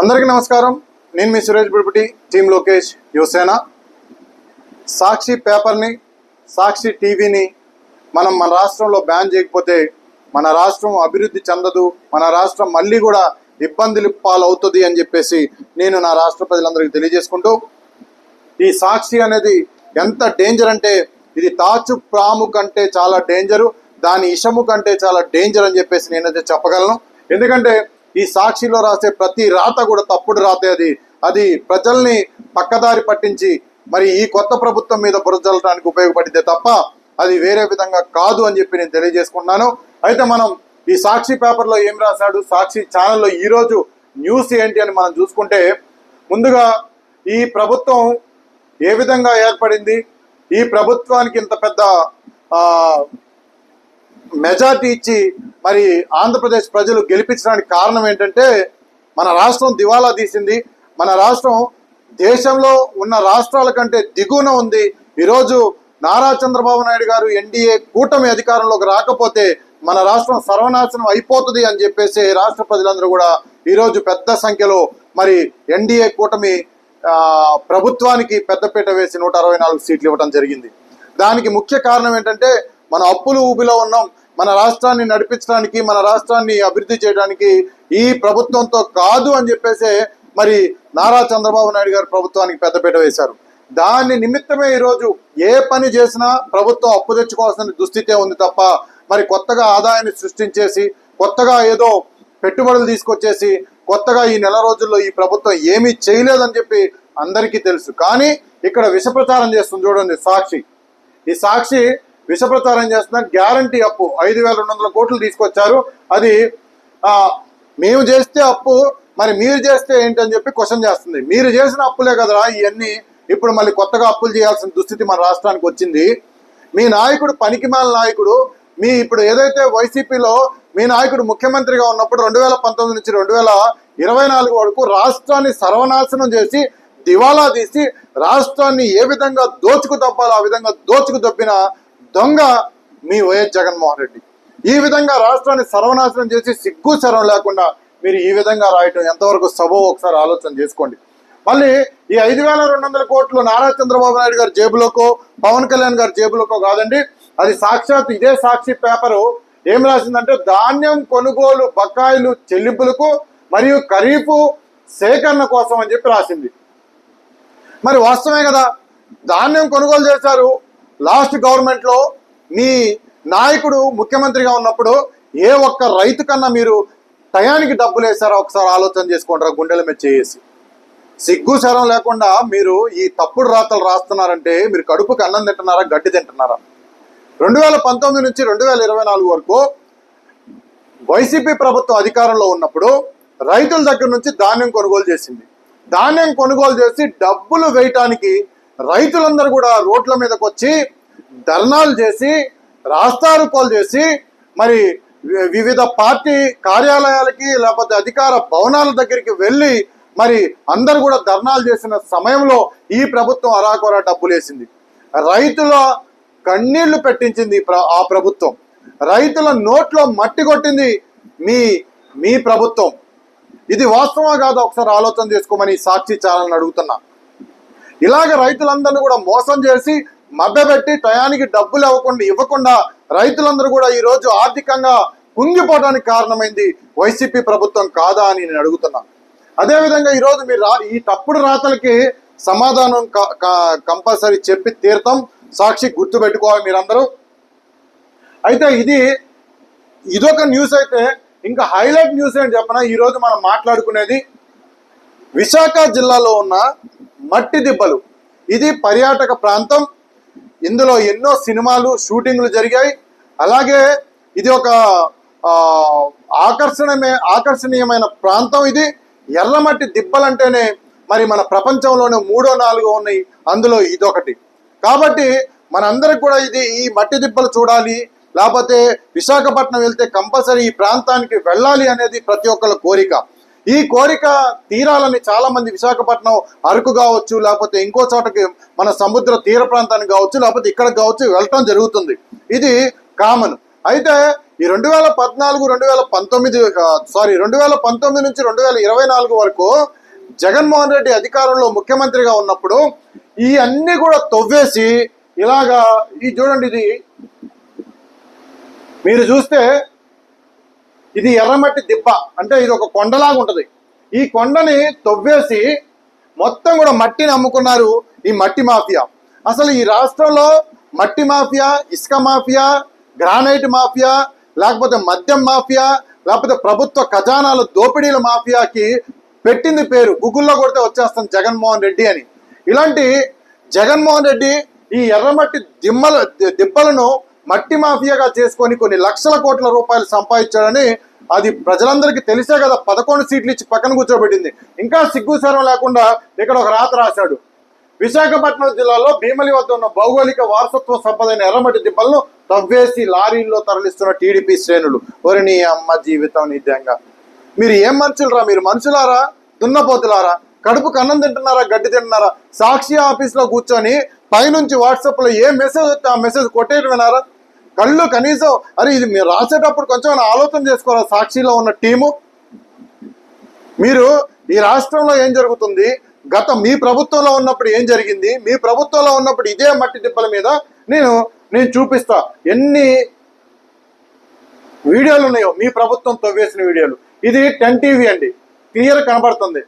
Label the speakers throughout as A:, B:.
A: అందరికీ నమస్కారం. నేను మీ సురేష్ బిడిపటి టీమ్ లోకేష్ యువసేన. సాక్షి పేపర్ని సాక్షి టీవీని మనం మన రాష్ట్రంలో బ్యాన్ చేయకపోతే మన రాష్ట్రం అభివృద్ధి చెందదు మన రాష్ట్రం మళ్ళీ కూడా ఇబ్బందులు పాలవుతుంది అని చెప్పేసి నేను నా రాష్ట్ర ప్రజలందరికీ తెలియజేసుకుంటూ ఈ సాక్షి అనేది ఎంత డేంజర్ అంటే ఇది తాచు ప్రాము కంటే చాలా డేంజరు దాని ఇషము కంటే చాలా డేంజర్ అని చెప్పేసి నేనైతే చెప్పగలను. ఎందుకంటే ఈ సాక్షిలో రాసే ప్రతి రాత కూడా తప్పుడు రాతే అది. అది ప్రజల్ని పక్కదారి పట్టించి మరి ఈ కొత్త ప్రభుత్వం మీద బురజల్లడానికి ఉపయోగపడితే తప్ప అది వేరే విధంగా కాదు అని చెప్పి నేను తెలియజేసుకున్నాను అయితే మనం ఈ సాక్షి పేపర్లో ఏం రాశాడు? సాక్షి ఛానల్లో ఈరోజు న్యూస్ ఏంటి అని మనం చూసుకుంటే ముందుగా ఈ ప్రభుత్వం ఏ విధంగా ఏర్పడింది? ఈ ప్రభుత్వానికి ఇంత పెద్ద మెజార్టీ ఇచ్చి మరి ఆంధ్రప్రదేశ్ ప్రజలు గెలిపించడానికి కారణం ఏంటంటే మన రాష్ట్రం దివాలా తీసింది. మన రాష్ట్రం దేశంలో ఉన్న రాష్ట్రాల కంటే దిగువన ఉంది. ఈరోజు నారా చంద్రబాబు నాయుడు గారు ఎన్డీఏ కూటమి అధికారంలోకి రాకపోతే మన రాష్ట్రం సర్వనాశనం అయిపోతుంది అని చెప్పేసి రాష్ట్ర ప్రజలందరూ కూడా ఈరోజు పెద్ద సంఖ్యలో మరి ఎన్డీఏ కూటమి ప్రభుత్వానికి పెద్దపీట వేసి నూట అరవై నాలుగు సీట్లు ఇవ్వడం జరిగింది. దానికి ముఖ్య కారణం ఏంటంటే మన అప్పులు ఊబిలో ఉన్నాం. మన రాష్ట్రాన్ని నడిపించడానికి మన రాష్ట్రాన్ని అభివృద్ధి చేయడానికి ఈ ప్రభుత్వంతో కాదు అని చెప్పేసి మరి నారా చంద్రబాబు నాయుడు గారు ప్రభుత్వానికి పెద్దపీట వేశారు. దాని నిమిత్తమే ఈరోజు ఏ పని చేసినా ప్రభుత్వం అప్పు తెచ్చుకోవాల్సిన దుస్థితే ఉంది తప్ప మరి కొత్తగా ఆదాయాన్ని సృష్టించేసి కొత్తగా ఏదో పెట్టుబడులు తీసుకొచ్చేసి కొత్తగా ఈ నెల రోజుల్లో ఈ ప్రభుత్వం ఏమీ చేయలేదని చెప్పి అందరికీ తెలుసు. కానీ ఇక్కడ విష ప్రచారం చేస్తుంది చూడండి సాక్షి. ఈ సాక్షి విష ప్రచారం చేస్తున్న. గ్యారంటీ అప్పు. ఐదు వేల రెండు వందల కోట్లు తీసుకొచ్చారు. అది మేము చేస్తే అప్పు మరి మీరు చేస్తే ఏంటని చెప్పి క్వశ్చన్ చేస్తుంది. మీరు చేసిన అప్పులే కదరా ఇవన్నీ ఇప్పుడు మళ్ళీ కొత్తగా అప్పులు చేయాల్సిన దుస్థితి మన రాష్ట్రానికి వచ్చింది. మీ నాయకుడు పనికిమాల నాయకుడు మీ ఇప్పుడు ఏదైతే వైసీపీలో మీ నాయకుడు ముఖ్యమంత్రిగా ఉన్నప్పుడు రెండు వేల పంతొమ్మిది నుంచి రెండు వేల ఇరవై నాలుగు వరకు రాష్ట్రాన్ని సర్వనాశనం చేసి దివాలా తీసి రాష్ట్రాన్ని ఏ విధంగా దోచుకు తప్పాలో ఆ విధంగా దోచుకు తప్పిన దొంగ మీ వైఎస్ జగన్మోహన్ రెడ్డి. ఈ విధంగా రాష్ట్రాన్ని సర్వనాశనం చేసి సిగ్గు శరం లేకుండా మీరు ఈ విధంగా రాయటం ఎంతవరకు సభో ఒకసారి ఆలోచన చేసుకోండి. మళ్ళీ ఈ ఐదు వేల రెండు వందల కోట్లు నారా చంద్రబాబు నాయుడు గారి జేబులోకో పవన్ కళ్యాణ్ గారి జేబులోకో కాదండి అది సాక్షాత్ ఇదే సాక్షి పేపరు. ఏం రాసిందంటే ధాన్యం కొనుగోలు బకాయిలు చెల్లింపులకు మరియు ఖరీఫ్ సేకరణ కోసం అని చెప్పి రాసింది. మరి వాస్తవమే కదా ధాన్యం కొనుగోలు చేశారు లాస్ట్ గవర్నమెంట్లో మీ నాయకుడు ముఖ్యమంత్రిగా ఉన్నప్పుడు ఏ ఒక్క రైతు కన్నా మీరు టయానికి డబ్బులు వేశారో? ఒకసారి ఆలోచన చేసుకుంటారా గుండెల మీద చేసి. సిగ్గు శరం లేకుండా మీరు ఈ తప్పుడు రాతలు రాస్తున్నారంటే మీరు కడుపుకి అన్నం తింటున్నారా గడ్డి తింటున్నారా? రెండు వేల పంతొమ్మిది నుంచి రెండు వేల ఇరవై నాలుగు వరకు వైసీపీ ప్రభుత్వం అధికారంలో ఉన్నప్పుడు రైతుల దగ్గర నుంచి ధాన్యం కొనుగోలు చేసింది. ధాన్యం కొనుగోలు చేసి డబ్బులు వేయటానికి రైతులందరూ కూడా రోడ్ల మీదకి వచ్చి ధర్నాలు చేసి రాస్తారోకోలు చేసి మరి వి- వివిధ పార్టీ కార్యాలయాలకి లేకపోతే అధికార భవనాల దగ్గరికి వెళ్ళి మరి అందరు కూడా ధర్నాలు చేసిన సమయంలో ఈ ప్రభుత్వం అరాకొరా డబ్బులేసింది రైతుల కన్నీళ్ళు పెట్టించింది ఆ ప్రభుత్వం. రైతుల నోట్లో మట్టి కొట్టింది మీ మీ ప్రభుత్వం. ఇది వాస్తవా కాదు? ఒకసారి ఆలోచన చేసుకోమని సాక్షి చాలని అడుగుతున్నా. ఇలాగ రైతులందరినీ కూడా మోసం చేసి మభ్యపెట్టి టయానికి డబ్బులు ఇవ్వకుండా ఇవ్వకుండా రైతులందరూ కూడా ఈ రోజు ఆర్థికంగా కుంగిపోవడానికి కారణమైంది వైసీపీ ప్రభుత్వం కాదా అని నేను అడుగుతున్నా. అదేవిధంగా ఈ రోజు మీరు రా- ఈ తప్పుడు రాతలకి సమాధానం కంపల్సరీ చెప్పి తీర్థం సాక్షి గుర్తు పెట్టుకోవాలి మీరందరూ. అయితే ఇది ఇదొక న్యూస్ అయితే ఇంకా హైలైట్ న్యూస్ ఏంటి చెప్పనా? ఈరోజు మనం మాట్లాడుకునేది విశాఖ జిల్లాలో ఉన్న మట్టి దిబ్బలు. ఇది పర్యాటక ప్రాంతం. ఇందులో ఎన్నో సినిమాలు షూటింగ్లు జరిగాయి. అలాగే ఇది ఒక ఆకర్షణమే ఆకర్షణీయమైన ప్రాంతం ఇది. ఎర్రమట్టి దిబ్బలంటేనే మరి మన ప్రపంచంలోనే మూడో నాలుగో ఉన్నాయి. అందులో ఇదొకటి. కాబట్టి మనందరికి కూడా ఇది ఈ మట్టి దిబ్బలు చూడాలి. లేకపోతే విశాఖపట్నం వెళ్తే కంపల్సరీ ఈ ప్రాంతానికి వెళ్ళాలి అనేది ప్రతి ఒక్కళ్ళ కోరిక. ఈ కోరిక తీరాలని చాలా మంది విశాఖపట్నం అరకు కావచ్చు లేకపోతే ఇంకో చోటకి మన సముద్ర తీర ప్రాంతానికి కావచ్చు లేకపోతే ఇక్కడ కావచ్చు వెళ్ళటం జరుగుతుంది. ఇది కామన్. అయితే ఈ రెండు వేల పద్నాలుగు రెండు వేల పంతొమ్మిది సారీ రెండు వేల పంతొమ్మిది నుంచి రెండు వేల ఇరవై నాలుగు వరకు జగన్మోహన్ రెడ్డి అధికారంలో ముఖ్యమంత్రిగా ఉన్నప్పుడు ఈ అన్ని కూడా తవ్వేసి ఇలాగా ఈ చూడండి ఇది. మీరు చూస్తే ఇది ఎర్రమట్టి దిబ్బ. అంటే ఇది ఒక కొండలాగా ఉంటుంది. ఈ కొండని తవ్వేసి మొత్తం కూడా మట్టిని అమ్ముకున్నారు ఈ మట్టి మాఫియా. అసలు ఈ రాష్ట్రంలో మట్టి మాఫియా ఇసుక మాఫియా గ్రానైట్ మాఫియా లేకపోతే మద్యం మాఫియా లేకపోతే ప్రభుత్వ ఖజానాల దోపిడీల మాఫియాకి పెట్టింది పేరు గూగుల్లో కొడితే వచ్చేస్తుంది జగన్మోహన్ రెడ్డి అని. ఇలాంటి జగన్మోహన్ రెడ్డి ఈ ఎర్రమట్టి దిమ్మల దిబ్బలను మట్టి మాఫియాగా చేసుకొని కొన్ని లక్షల కోట్ల రూపాయలు సంపాదించాడని అది ప్రజలందరికీ తెలిసే కదా పదకొండు సీట్లు ఇచ్చి పక్కన కూర్చోబెట్టింది. ఇంకా సిగ్గు శరం లేకుండా ఇక్కడ ఒక రాత రాశాడు. విశాఖపట్నం జిల్లాలో భీమలి వద్ద ఉన్న భౌగోళిక వారసత్వ సంపదైన ఎర్రమట్టి దిబ్బలను తవ్వేసి లారీల్లో తరలిస్తున్న టీడీపీ శ్రేణులు. ఒరి నీ అమ్మ జీవితం నిజంగా. మీరు ఏం మనుషులరా? మీరు మనుషులారా? దున్నపోతులారా? కడుపు కన్నం తింటున్నారా? గడ్డి తింటున్నారా? సాక్షి ఆఫీస్లో కూర్చొని పైనుంచి వాట్సాప్లో ఏ మెసేజ్ వస్తే ఆ మెసేజ్ కొట్టేయడం వినారా కళ్ళు కనీసం అరే ఇది మీరు రాసేటప్పుడు కొంచెం ఆలోచన చేసుకోవాలి సాక్షిలో ఉన్న టీము. మీరు ఈ రాష్ట్రంలో ఏం జరుగుతుంది? గత మీ ప్రభుత్వంలో ఉన్నప్పుడు ఏం జరిగింది? మీ ప్రభుత్వంలో ఉన్నప్పుడు ఇదే మట్టి దిబ్బల మీద నేను నేను చూపిస్తా. ఎన్ని వీడియోలు ఉన్నాయో మీ ప్రభుత్వం తవ్వేసిన వీడియోలు. ఇది టెన్ టీవీ అండి. క్లియర్ కనబడుతుంది.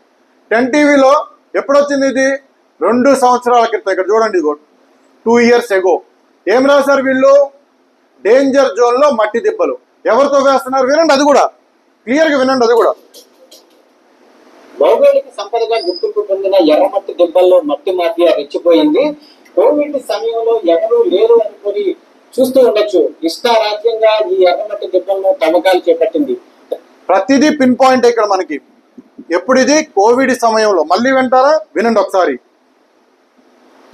A: టెన్ టీవీలో ఎప్పుడొచ్చింది ఇది? రెండు సంవత్సరాల క్రితం. ఇక్కడ చూడండి ఇది టూ ఇయర్స్ ఎగో ఏం రాశారు వీళ్ళు? డేంజర్ జోన్లో మట్టి దిబ్బలు. ఎవరితో వేస్తున్నారు వినండి అది కూడా. క్లియర్గా వినండి అది కూడా.
B: భౌగోళిక సంపదగా గుర్తింపు పొందిన ఎర్రమట్టి దిబ్బల్లో మట్టి మాఫియా రెచ్చిపోయింది. కోవిడ్ సమయంలో ఎవరూ లేరు అనుకొని చూస్తూ ఉండొచ్చు. ఇష్టారాజ్యంగా ఈ ఎర్రమట్టి దిబ్బల్లో తవ్వకాలు చేపట్టింది.
A: ప్రతిదీ పిన్ పాయింట్ ఇక్కడ మనకి. ఎప్పుడు ఇది? కోవిడ్ సమయంలో. మళ్ళీ వింటారా? వినండి ఒకసారి.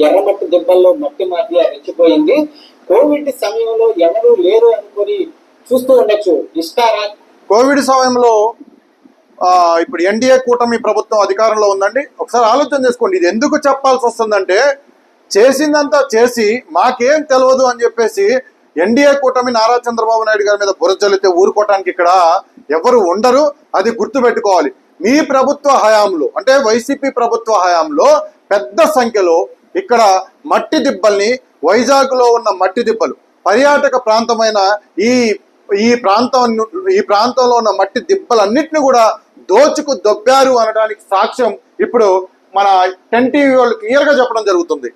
B: ఎర్రమట్టి దిబ్బల్లో మట్టి మాఫియా రెచ్చిపోయింది. కోవిడ్ సమయంలో ఎవరు లేరు అనుకుని చూస్తూ ఉండొచ్చు. ఇస్తారా
A: కోవిడ్ సమయంలో ఇప్పుడు ఎన్డీఏ కూటమి ప్రభుత్వం అధికారంలో ఉందండి. ఒకసారి ఆలోచన చేసుకోండి. ఇది ఎందుకు చెప్పాల్సి వస్తుందంటే చేసిందంతా చేసి మాకేం తెలియదు అని చెప్పేసి ఎన్డీఏ కూటమి నారా చంద్రబాబు నాయుడు గారి మీద బురజల్లితే ఊరుకోవటానికి ఇక్కడ ఎవరు ఉండరు. అది గుర్తుపెట్టుకోవాలి. మీ ప్రభుత్వ హయాంలో అంటే వైసీపీ ప్రభుత్వ హయాంలో పెద్ద సంఖ్యలో ఇక్కడ మట్టి దిబ్బల్ని వైజాగ్లో ఉన్న మట్టి దిబ్బలు పర్యాటక ప్రాంతమైన ఈ ఈ ప్రాంతం ఈ ప్రాంతంలో ఉన్న మట్టి దిబ్బలన్నిటిని కూడా దోచుకు దొబ్బారు అనడానికి సాక్ష్యం ఇప్పుడు మన టెన్ టీవీ వాళ్ళు క్లియర్గా చెప్పడం జరుగుతుంది.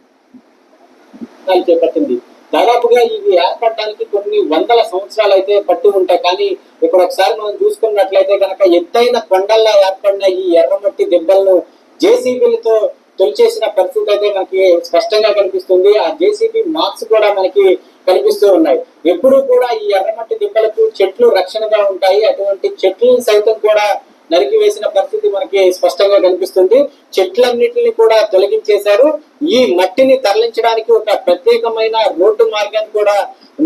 B: చేపట్టింది దాదాపుగా ఇవి ఏర్పడడానికి కొన్ని వందల సంవత్సరాలు అయితే పట్టి ఉంటాయి. కానీ ఇప్పుడు ఒకసారి మనం చూసుకున్నట్లయితే కనుక ఎత్తైన కొండల్లో ఏర్పడిన ఈ ఎర్రమట్టి దెబ్బలను జేసీబీలతో తొలిచేసిన పరిస్థితి అయితే మనకి స్పష్టంగా కనిపిస్తుంది. ఆ జేసీబీ మార్క్స్ కూడా మనకి కనిపిస్తూ ఉన్నాయి. ఎప్పుడూ కూడా ఈ ఎర్రమట్టి దిబ్బలకు చెట్లు రక్షణగా ఉంటాయి. అటువంటి చెట్లను సైతం కూడా నరికి వేసిన పరిస్థితి మనకి స్పష్టంగా కనిపిస్తుంది. చెట్లన్నిటిని కూడా తొలగించేశారు. ఈ మట్టిని తరలించడానికి ఒక ప్రత్యేకమైన రోడ్డు మార్గాన్ని కూడా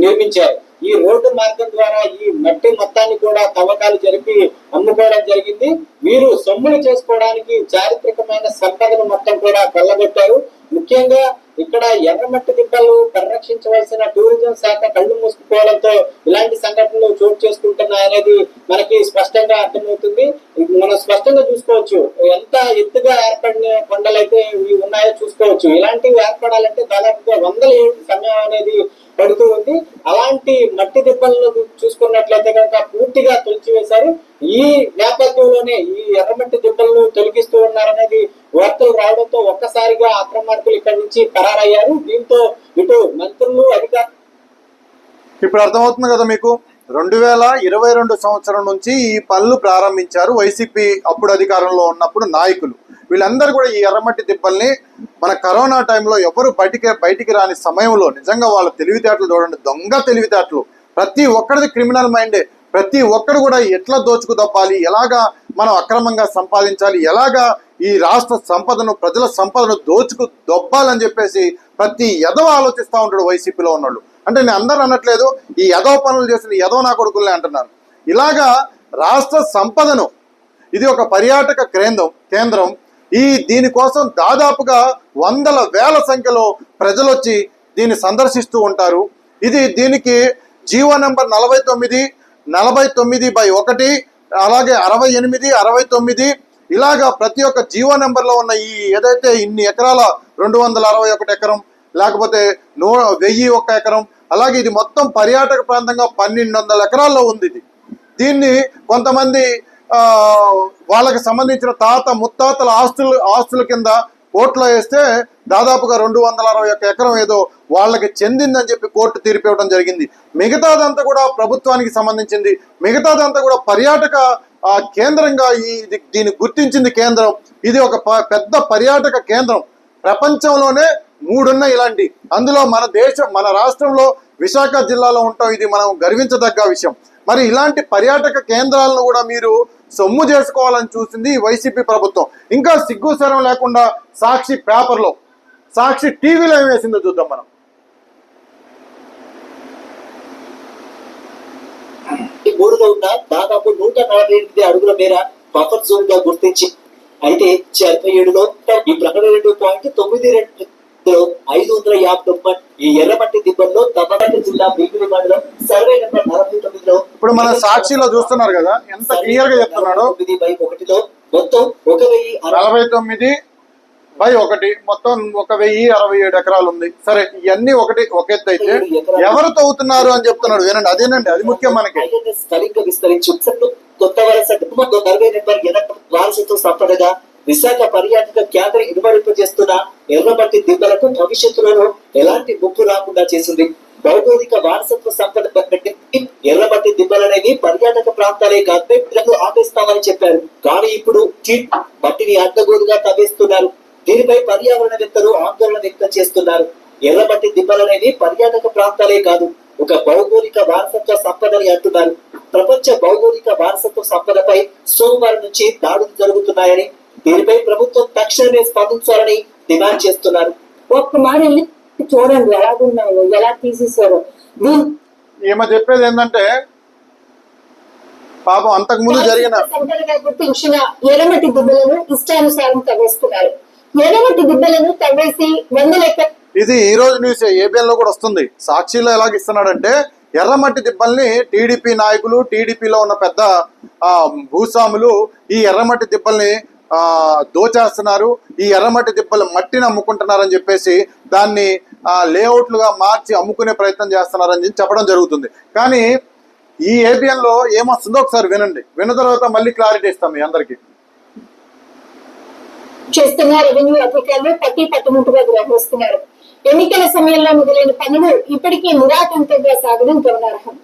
B: నిర్మించారు. ఈ రోడ్డు మార్గం ద్వారా ఈ మట్టి మొత్తాన్ని కూడా తవ్వకాలు జరిపి అమ్ముకోవడం జరిగింది. వీరు సొమ్ములు చేసుకోవడానికి చారిత్రకమైన సంపదను మొత్తం కూడా కొల్లగొట్టారు ముఖ్యంగా ఇక్కడ ఎర్రమట్టి దిబ్బలు పరిరక్షించవలసిన టూరిజం శాఖ కళ్ళు మూసుకుపోవడంతో ఇలాంటి సంఘటనలు చోటు చేసుకుంటున్నాయనేది మనకి స్పష్టంగా అర్థమవుతుంది. మనం స్పష్టంగా చూసుకోవచ్చు. ఎంత ఎత్తుగా ఏర్పడిన కొండలైతే ఇవి ఉన్నాయో చూసుకోవచ్చు. ఇలాంటివి ఏర్పడాలంటే దాదాపుగా వందల ఏళ్ళ సమయం అనేది పడుతూ ఉంది. అలాంటి మట్టి దిబ్బలను చూసుకున్నట్లయితే కనుక పూర్తిగా తొలిచివేశారు. ఈ నేపథ్యంలోనే ఈ ఎర్రమట్టి దిబ్బలను తొలగిస్తూ ఉన్నారనేది వార్తలు రావడంతో ఒక్కసారిగా అక్రమార్కులు ఇక్కడి నుంచి ఖరారయ్యారు దీంతో ఇటు మంత్రులు అధికారులు
A: ఇప్పుడు అర్థమవుతుంది కదా మీకు? రెండు వేల ఇరవై రెండు సంవత్సరం నుంచి ఈ పనులు ప్రారంభించారు వైసీపీ అప్పుడు అధికారంలో ఉన్నప్పుడు నాయకులు. వీళ్ళందరూ కూడా ఈ ఎర్రమట్టి దిబ్బల్ని మన కరోనా టైంలో ఎవరు బయటికి బయటికి రాని సమయంలో నిజంగా వాళ్ళ తెలివితేటలు చూడండి దొంగ తెలివితేటలు. ప్రతి ఒక్కరిది క్రిమినల్ మైండే. ప్రతి ఒక్కరు కూడా ఎట్లా దోచుకు దప్పాలి ఎలాగా మనం అక్రమంగా సంపాదించాలి ఎలాగా ఈ రాష్ట్ర సంపదను ప్రజల సంపదను దోచుకు దొబ్బాలని చెప్పేసి ప్రతి ఎదవ ఆలోచిస్తూ ఉంటాడు వైసీపీలో ఉన్నాడు అంటే నేను అందరూ అనట్లేదు ఈ ఎదవ పనులు చేసిన ఎదవ నా కొడుకులే అంటున్నాను ఇలాగా రాష్ట్ర సంపదను ఇది ఒక పర్యాటక కేంద్రం కేంద్రం ఈ దీనికోసం దాదాపుగా వందల వేల సంఖ్యలో ప్రజలు వచ్చి దీన్ని సందర్శిస్తూ ఉంటారు. ఇది దీనికి జీవో నెంబర్ నలభై తొమ్మిది నలభై తొమ్మిది బై ఒకటి అలాగే అరవై ఎనిమిది అరవై తొమ్మిది. ఇలాగా ప్రతి ఒక్క జీవో నెంబర్లో ఉన్న ఈ ఏదైతే ఇన్ని ఎకరాల రెండు వందల అరవై ఒకటి ఎకరం లేకపోతే నూ వెయ్యి ఒక్క ఎకరం అలాగే ఇది మొత్తం పర్యాటక ప్రాంతంగా పన్నెండు వందల ఎకరాల్లో ఉంది ఇది. దీన్ని కొంతమంది వాళ్ళకి సంబంధించిన తాత ముత్తాతల ఆస్తులు ఆస్తుల కింద కోర్టులో వేస్తే దాదాపుగా రెండు వందల అరవై ఒక్క ఎకరం ఏదో వాళ్ళకి చెందిందని చెప్పి కోర్టు తీర్పు ఇవ్వడం జరిగింది. మిగతాదంతా కూడా ప్రభుత్వానికి సంబంధించింది. మిగతాదంతా కూడా పర్యాటక కేంద్రంగా ఈ ఇది- దీన్ని గుర్తించింది కేంద్రం. ఇది ఒక ప- పెద్ద పర్యాటక కేంద్రం. ప్రపంచంలోనే మూడున్నాయి ఇలాంటి. అందులో మన దేశం మన రాష్ట్రంలో విశాఖ జిల్లాలో ఉంటాం. ఇది మనం గర్వించదగ్గ విషయం. మరి ఇలాంటి పర్యాటక కేంద్రాలను కూడా మీరు సొమ్ము చేసుకోవాలని చూసింది వైసీపీ ప్రభుత్వం. ఇంకా సిగ్గుసరం లేకుండా సాక్షి పేపర్లో సాక్షి టీవీలో ఏం వేసిందో చూద్దాం మనం.
C: ఈ మూడులో ఉన్న దాదాపు నూట నలభై ఎనిమిది అడుగుల మేర బఫర్ జోన్గా గుర్తించి అయితే చర్మ ఏడులో ఈ ప్రకటన రెండు పాయింట్ తొమ్మిది రెండు ఐదు వందల యాభై తొమ్మిది ఈ ఎర్రమట్టి దిబ్బల్లో తమ్మగడ్డ జిల్లా భీమిలి మండలం సర్వే నెంబర్ నలభై తొమ్మిదిలో
A: ఇప్పుడు మన సాక్షిలో చూస్తున్నారు కదా ఎంత క్లియర్గా చెప్తున్నాడో.
C: తొమ్మిది బై ఒకటిలో మొత్తం ఒక వెయ్యి అరవై
A: నలభై తొమ్మిది బై ఒకటి మొత్తం ఒక వెయ్యి అరవై ఏడు ఎకరాలు ఉంది. సరే ఇవన్నీ ఒకటి ఒక ఎత్తు అయితే ఎవరు తవ్వుతున్నారు అని చెప్తున్నాడు. వినండి అదేనండి అది ముఖ్యం మనకి.
C: సరిగ్గా విస్తరించి కొత్త వలస కుటుంబం సర్వే నెంబర్ ఎనభై వారసత్వ సంపదగా విశాఖ పర్యాటక కేంద్ర ఇనుమడింపు చేస్తున్న ఎర్రమట్టి దిబ్బలకు భవిష్యత్తులో ఎలాంటి ముప్పు రాకుండా చేసింది. భౌగోళిక వారసత్వ సంపద బట్టి ఎర్రమట్టి దిబ్బలనేవి పర్యాటక ప్రాంతాలే కాదు ఆపేస్తామని చెప్పారు. కానీ ఇప్పుడు కిట్ మట్టిని అడ్డగోలుగా తవ్వేస్తున్నారు. దీనిపై పర్యావరణవేత్తలు ఆందోళన వ్యక్తం చేస్తున్నారు. ఎర్రమట్టి దిబ్బలనేవి పర్యాటక ప్రాంతాలే కాదు ఒక భౌగోళిక వారసత్వ సంపదని అంటున్నారు. ప్రపంచ భౌగోళిక వారసత్వ సంపదపై సోమవారం నుంచి దాడులు జరుగుతున్నాయని దీనిపై ప్రభుత్వం తక్షణమే స్పందించాలని డిమాండ్ చేస్తున్నారు.
D: ఒక్కమారి వెళ్ళి చూడండి ఎలా తీసేసారో దీని
A: ఈమె చెప్పేది ఏంటంటే పాపం అంతకు ముందు జరిగిన
D: గుర్తించిన ఎర్రమట్టి దిబ్బలను ఇష్టానుసారం తవ్వేస్తున్నారు ఎర్రమట్టి దిబ్బలను తవ్వేసి వందల
A: ఇది ఈ రోజు న్యూస్ ఏబిఎన్లో కూడా వస్తుంది. సాక్షిలో ఎలాగ ఇస్తున్నాడంటే ఎర్రమట్టి దిబ్బల్ని టీడీపీ నాయకులు టీడీపీలో ఉన్న పెద్ద ఆ, భూస్వాములు ఈ ఎర్రమట్టి దిబ్బల్ని దోచేస్తున్నారు. ఈ ఎర్రమట్టి దిబ్బలు మట్టిని అమ్ముకుంటున్నారని చెప్పేసి దాన్ని లేఅవుట్లుగా మార్చి అమ్ముకునే ప్రయత్నం చేస్తున్నారని చెప్పడం జరుగుతుంది. కానీ ఈ ఏబిఎన్లో ఏమొస్తుందో ఒకసారి వినండి. విన్న తర్వాత మళ్ళీ క్లారిటీ ఇస్తాం మీ అందరికీ.
D: చేస్తున్న రెవెన్యూ అధికారులు పట్టి పట్టుముట్టుగా గ్రహిస్తున్నారు. ఎన్నికల సమయంలో మొదలైన పనులు ఇప్పటికీ నిరాటంకంగా సాగడం గమనార్హం.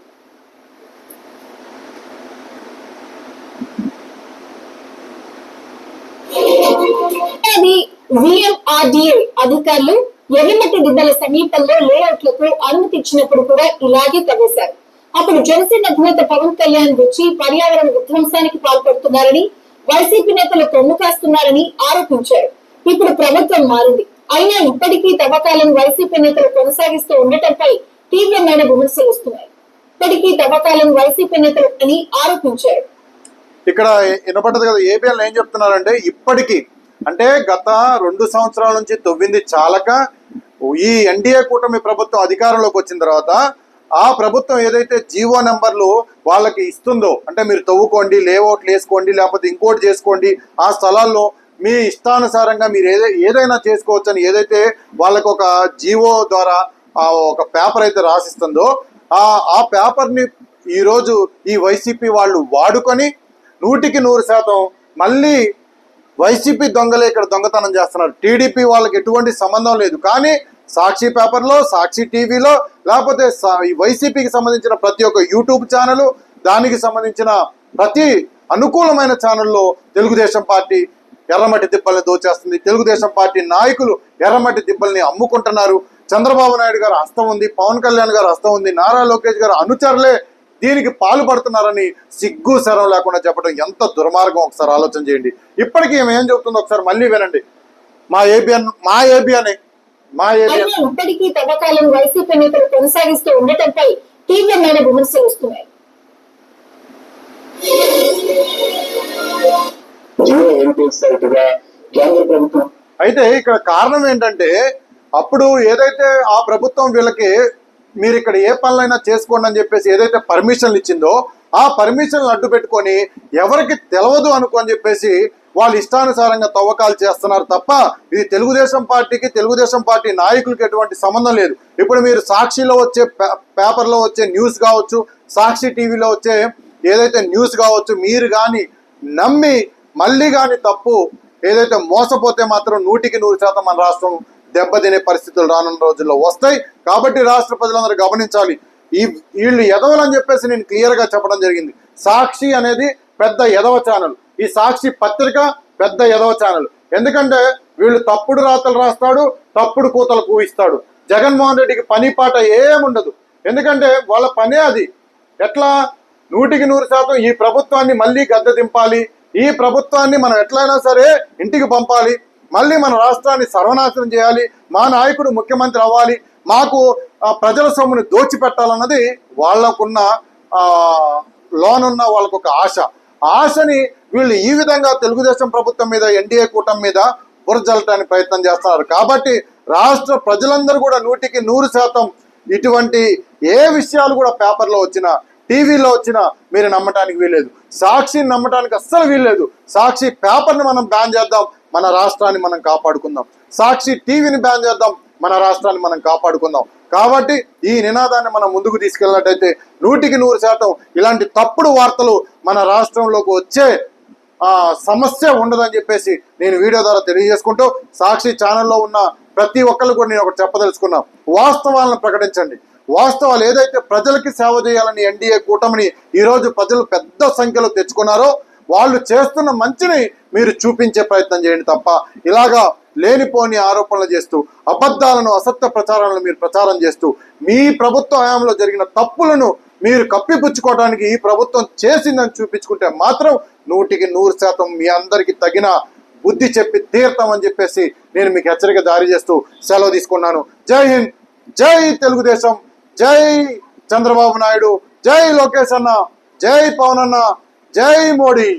D: అది విఎంఆర్డిఏ అధికారులు ఎర్రమట్టి దిబ్బల సమీపంలో లేఅవుట్లకు అనుమతి ఇచ్చినప్పుడు కూడా ఇలాగే తవ్వేశారు. అప్పుడు జనసేన అధినేత పవన్ కళ్యాణ్ వచ్చి పర్యావరణ విధ్వంసానికి పాల్పడుతున్నారని వైసీపీ నేతలు కొమ్ము కాస్తున్నారని ఆరోపించారు. ఇప్పుడు ప్రభుత్వం మారింది. అయినా ఇప్పటికీ తవ్వకాలను వైసీపీ నేతలు కొనసాగిస్తూ ఉండటంపై తీవ్రమైన విమర్శలు వస్తున్నాయి. ఇప్పటికీ తవ్వకాలను వైసీపీ నేతలు అని ఆరోపించారు.
A: ఇక్కడ వినపడ్డది కదా ఏబిఎన్ ఏం చెప్తున్నారంటే ఇప్పటికీ అంటే గత రెండు సంవత్సరాల నుంచి తవ్వింది చాలక ఈ ఎన్డీఏ కూటమి ప్రభుత్వం అధికారంలోకి వచ్చిన తర్వాత ఆ ప్రభుత్వం ఏదైతే జీవో నెంబర్లు వాళ్ళకి ఇస్తుందో అంటే మీరు తవ్వుకోండి లేఅవుట్లు వేసుకోండి లేకపోతే ఇంకోటి చేసుకోండి ఆ స్థలాల్లో మీ ఇష్టానుసారంగా మీరు ఏదై ఏదైనా చేసుకోవచ్చని ఏదైతే వాళ్ళకు ఒక జీవో ద్వారా ఆ ఒక పేపర్ అయితే రాసిస్తుందో ఆ ఆ పేపర్ని ఈరోజు ఈ వైసీపీ వాళ్ళు వాడుకొని నూటికి నూరు శాతం మళ్ళీ వైసీపీ దొంగలే ఇక్కడ దొంగతనం చేస్తున్నారు. టీడీపీ వాళ్ళకి ఎటువంటి సంబంధం లేదు. కానీ సాక్షి పేపర్లో సాక్షి టీవీలో లేకపోతే ఈ వైసీపీకి సంబంధించిన ప్రతి ఒక్క యూట్యూబ్ ఛానల్ దానికి సంబంధించిన ప్రతి అనుకూలమైన ఛానల్లో తెలుగుదేశం పార్టీ ఎర్రమట్టి దిబ్బల్ని దోచేస్తుంది. తెలుగుదేశం పార్టీ నాయకులు ఎర్రమట్టి దిబ్బల్ని అమ్ముకుంటున్నారు. చంద్రబాబు నాయుడు గారు హస్తం ఉంది పవన్ కళ్యాణ్ గారు హస్తం ఉంది నారా లోకేష్ గారు అనుచరులే దీనికి పాల్పడుతున్నారని సిగ్గు శరం లేకుండా చెప్పడం ఎంత దుర్మార్గం? ఒకసారి ఆలోచన చేయండి. ఇప్పటికీ ఏం చెబుతుందో ఒకసారి మళ్ళీ వినండి. మా ఏబిఎన్ మా ఏబిఎన్ మా ఏబిఎన్.
D: అయినా ఇప్పటికీ తవ్వకాలను వైసీపీ నేతలు కొనసాగిస్తూ ఉండటంపై తీవ్రమైన విమర్శలు వస్తున్నాయి.
C: జియో హెరిటేజ్ సైట్గా కేంద్ర ప్రభుత్వం
A: అయితే ఇక్కడ కారణం ఏంటంటే అప్పుడు ఏదైతే ఆ ప్రభుత్వం వీళ్ళకి మీరు ఇక్కడ ఏ పనులైనా చేసుకోండి అని చెప్పేసి ఏదైతే పర్మిషన్లు ఇచ్చిందో ఆ పర్మిషన్లు అడ్డు పెట్టుకొని ఎవరికి తెలవదు అనుకోని చెప్పేసి వాళ్ళు ఇష్టానుసారంగా తవ్వకాలు చేస్తున్నారు తప్ప ఇది తెలుగుదేశం పార్టీకి తెలుగుదేశం పార్టీ నాయకులకి ఎటువంటి సంబంధం లేదు. ఇప్పుడు మీరు సాక్షిలో వచ్చే పే- పేపర్లో వచ్చే న్యూస్ కావచ్చు సాక్షి టీవీలో వచ్చే ఏదైతే న్యూస్ కావచ్చు మీరు కానీ నమ్మి మళ్ళీ కానీ తప్పు ఏదైతే మోసపోతే మాత్రం నూటికి నూరు శాతం మన రాష్ట్రం దెబ్బతినే పరిస్థితులు రానున్న రోజుల్లో వస్తాయి. కాబట్టి రాష్ట్ర ప్రజలందరూ గమనించాలి. ఈ వీళ్ళు ఎదవలని చెప్పేసి నేను క్లియర్గా చెప్పడం జరిగింది. సాక్షి అనేది పెద్ద ఎదవ ఛానల్ ఈ సాక్షి పత్రిక పెద్ద ఎదవ ఛానల్ ఎందుకంటే వీళ్ళు తప్పుడు రాతలు రాస్తాడు తప్పుడు కూతలు కూయిస్తాడు. జగన్మోహన్ రెడ్డికి పని పాట ఏముండదు ఎందుకంటే వాళ్ళ పనే అది. ఎట్లా? నూటికి నూరు శాతం ఈ ప్రభుత్వాన్ని మళ్ళీ గద్దె దింపాలి. ఈ ప్రభుత్వాన్ని మనం ఎట్లయినా సరే ఇంటికి పంపాలి. మళ్ళీ మన రాష్ట్రాన్ని సర్వనాశనం చేయాలి మా నాయకుడు ముఖ్యమంత్రి అవ్వాలి మాకు ప్రజల సొమ్ముని దోచిపెట్టాలన్నది వాళ్ళకున్న లోనున్న వాళ్ళకు ఒక ఆశ. ఆశని వీళ్ళు ఈ విధంగా తెలుగుదేశం ప్రభుత్వం మీద ఎన్డీఏ కూటమి మీద బురజల్లటానికి ప్రయత్నం చేస్తున్నారు. కాబట్టి రాష్ట్ర ప్రజలందరూ కూడా నూటికి నూరు శాతం ఇటువంటి ఏ విషయాలు కూడా పేపర్లో వచ్చినా టీవీలో వచ్చినా మీరు నమ్మటానికి వీల్లేదు. సాక్షిని నమ్మటానికి అస్సలు వీల్లేదు. సాక్షి పేపర్ని మనం బ్యాన్ చేద్దాం. మన రాష్ట్రాన్ని మనం కాపాడుకుందాం. సాక్షి టీవీని బ్యాన్ చేద్దాం మన రాష్ట్రాన్ని మనం కాపాడుకుందాం. కాబట్టి ఈ నినాదాన్ని మనం ముందుకు తీసుకెళ్ళినట్టయితే నూటికి నూరు శాతం ఇలాంటి తప్పుడు వార్తలు మన రాష్ట్రంలోకి వచ్చే సమస్య ఉండదని చెప్పేసి నేను వీడియో ద్వారా తెలియజేసుకుంటూ సాక్షి ఛానల్లో ఉన్న ప్రతి ఒక్కరు కూడా నేను ఒకటి చెప్పదలుచుకున్నా. వాస్తవాలను ప్రకటించండి. వాస్తవాలు ఏదైతే ప్రజలకి సేవ చేయాలని ఎన్డీఏ కూటమిని ఈరోజు ప్రజలు పెద్ద సంఖ్యలో తెచ్చుకున్నారో వాళ్ళు చేస్తున్న మంచిని మీరు చూపించే ప్రయత్నం చేయండి తప్ప ఇలాగా లేనిపోని ఆరోపణలు చేస్తూ అబద్ధాలను అసత్య ప్రచారాలను మీరు ప్రచారం చేస్తూ మీ ప్రభుత్వ హయాంలో జరిగిన తప్పులను మీరు కప్పిపుచ్చుకోవడానికి ఈ ప్రభుత్వం చేసిందని చూపించుకుంటే మాత్రం నూటికి నూరు శాతం మీ అందరికి తగిన బుద్ధి చెప్పి తీర్థం అని చెప్పేసి నేను మీకు హెచ్చరిక జారీ చేస్తూ సెలవు తీసుకున్నాను. జై హింద్ జై తెలుగుదేశం జై చంద్రబాబు నాయుడు జై లోకేష్ అన్న జై పవన్ అన్న జై మోడీ.